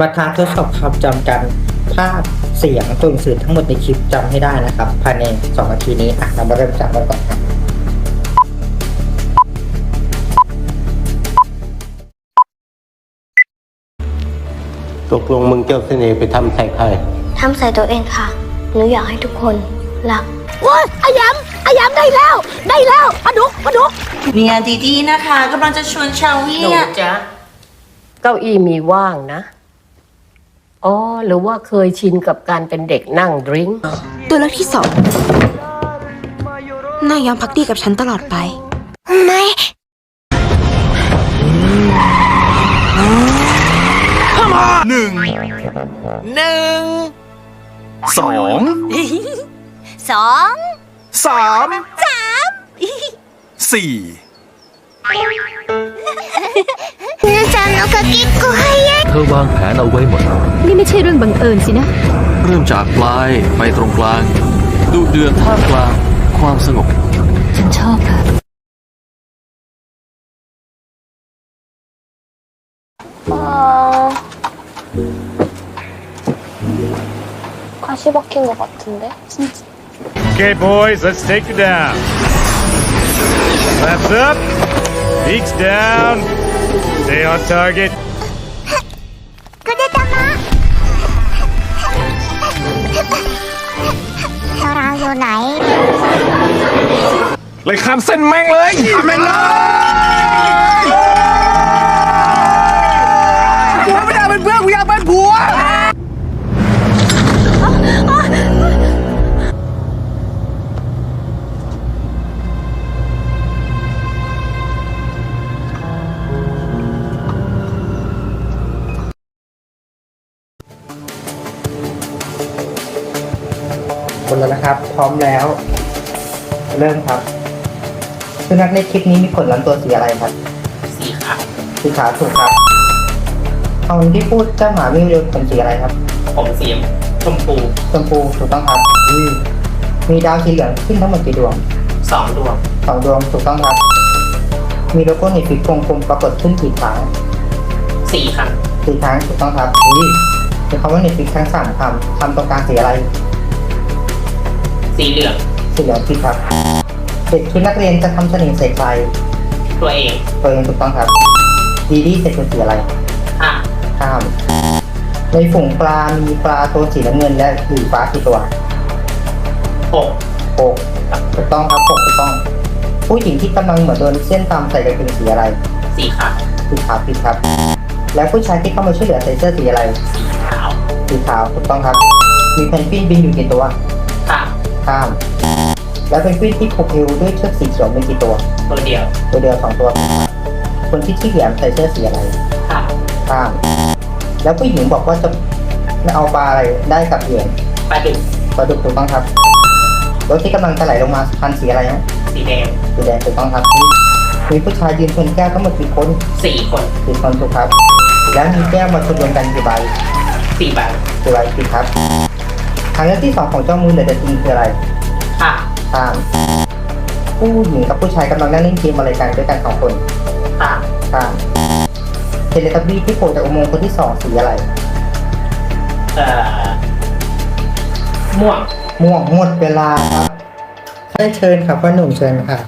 มาท้าทดสอบความจำกันภาพเสียงตัวหนังสือทั้งหมดในคลิปจำให้ได้นะครับ ภายใน2นาทีนี้อะเรามาเริ่มจากกันก่อนครับตกลงมึงเจ้าเสน่ห์ไปทำใส่ใครทำใส่ตัวเองค่ะ หนูอยากให้ทุกคนรักว้ยอายำอายำได้แล้ว ได้แล้วปลาดุกปลาดุกเนี่ยดีดีๆนะคะกำลังจะชวนชาวเวียเก้าอี้มีว่างนะ อ๋อ หรือว่าเคยชินกับการเป็นเด็กนั่งดริงก์ตัวเลือกที่สองนายยอมพักดีกับฉันตลอดไป ไม่ หนึ่งหนึ่งสองสองสามสามสี่ฉันนกกิ๊กกูให้ย เธอวางแผนเอาไว้หมด นี่ไม่ใช่เรื่องบังเอิญสินะ เริ่มจากปลายไปตรงกลาง ดุเดือดท่ามกลาง ความสงบ ฉันชอบเธอ 가시 박힌 것 같은데? Okay, boys, let's take you down. Flaps up, beaks down, stay on target. อยู่ไหน เลยข้ามเส้นแม่งเลยแม่งเลย คนแล้วนะครับ พร้อมแล้ว เริ่มครับสุนัขในคลิปนี้มีขนลำตัวสีอะไรครับ สีขาวสีขาวถูกครับคำที่พูดเจ้าหมาวิ่งเร็วเป็นสีอะไรครับ ผมสีชมพูชมพูถูกต้องครับอืมมีดาวสีเหลืองขึ้นทั้งหมดกี่ดวงสองดวงสองดวงถูกต้องครับ มีโลโก้เน็ตฟิกวงกลมปรากฏขึ้นกี่ครั้งสีค่ะสี่ครั้งถูกต้องครับอุ้ยเป็นคำว่าเน็ตฟิกทั้งสามคำคำตรงกลางสีอะไร สีเหลืองสีเหลืองผิดครับเด็กชุดนักเรียนจะทำเสน่ห์ใส่ใครตัวเองตัวเองถูกต้องครับดีดีใส่ชุดสีอะไรค่ะข้าม ในฝูงปลา มีปลาตัวสีน้ำเงินและสีฟ้ากี่ตัวหกหกถูกต้องครับหกถูกต้อง ผู้หญิงที่กำลังเหมือนโดนเส้นตามใส่กางเกงสีอะไร สีขาวสีขาวผิดครับ แล้วผู้ชายที่เข้ามาช่วยเหลือใส่เสื้อสีอะไร สีขาวสีขาวถูกต้องครับ มีเพนกวินบินอยู่กี่ตัวค่ะ ข้าม แล้วเพนกวินที่ผูกเอวด้วยเชือกสีเขียวมีกี่ตัว ตัวเดียวตัวเดียวสองตัว คนที่ชื่อแหยมใส่เสื้อสีอะไรค่ะข้าม แล้วผู้หญิงบอกว่าจะไม่เอาปลาอะไรได้กับเหยื่อปลาดุกปลาดุกถูกต้องครับรถที่กำลังจะไหลลงมาคันสีอะไรฮะสีแดงสีแดงถูกต้องครับ มีผู้ชายยืนชนแก้วทั้งหมดกี่คนสี่คนสี่คนถูกครับ แล้วมีแก้วมาชนรวมกันกี่ใบสี่ใบกี่ใบผิดครับทางเลือกที่สองของเจ้ามือเหลือแต่จริงคืออะไรค่ะข้ามผู้หญิงกับผู้ชายกำลังนั่งเล่นเกมอะไรกันด้วยกันสองคนค่ะข้ามเทเลทับบี้ที่โผล่จากอุโมงค์คนที่สองสีอะไร เอ่อม่วงม่วงหมดเวลาครับได้เชิญครับพ่อหนุ่มเชิญค่ะ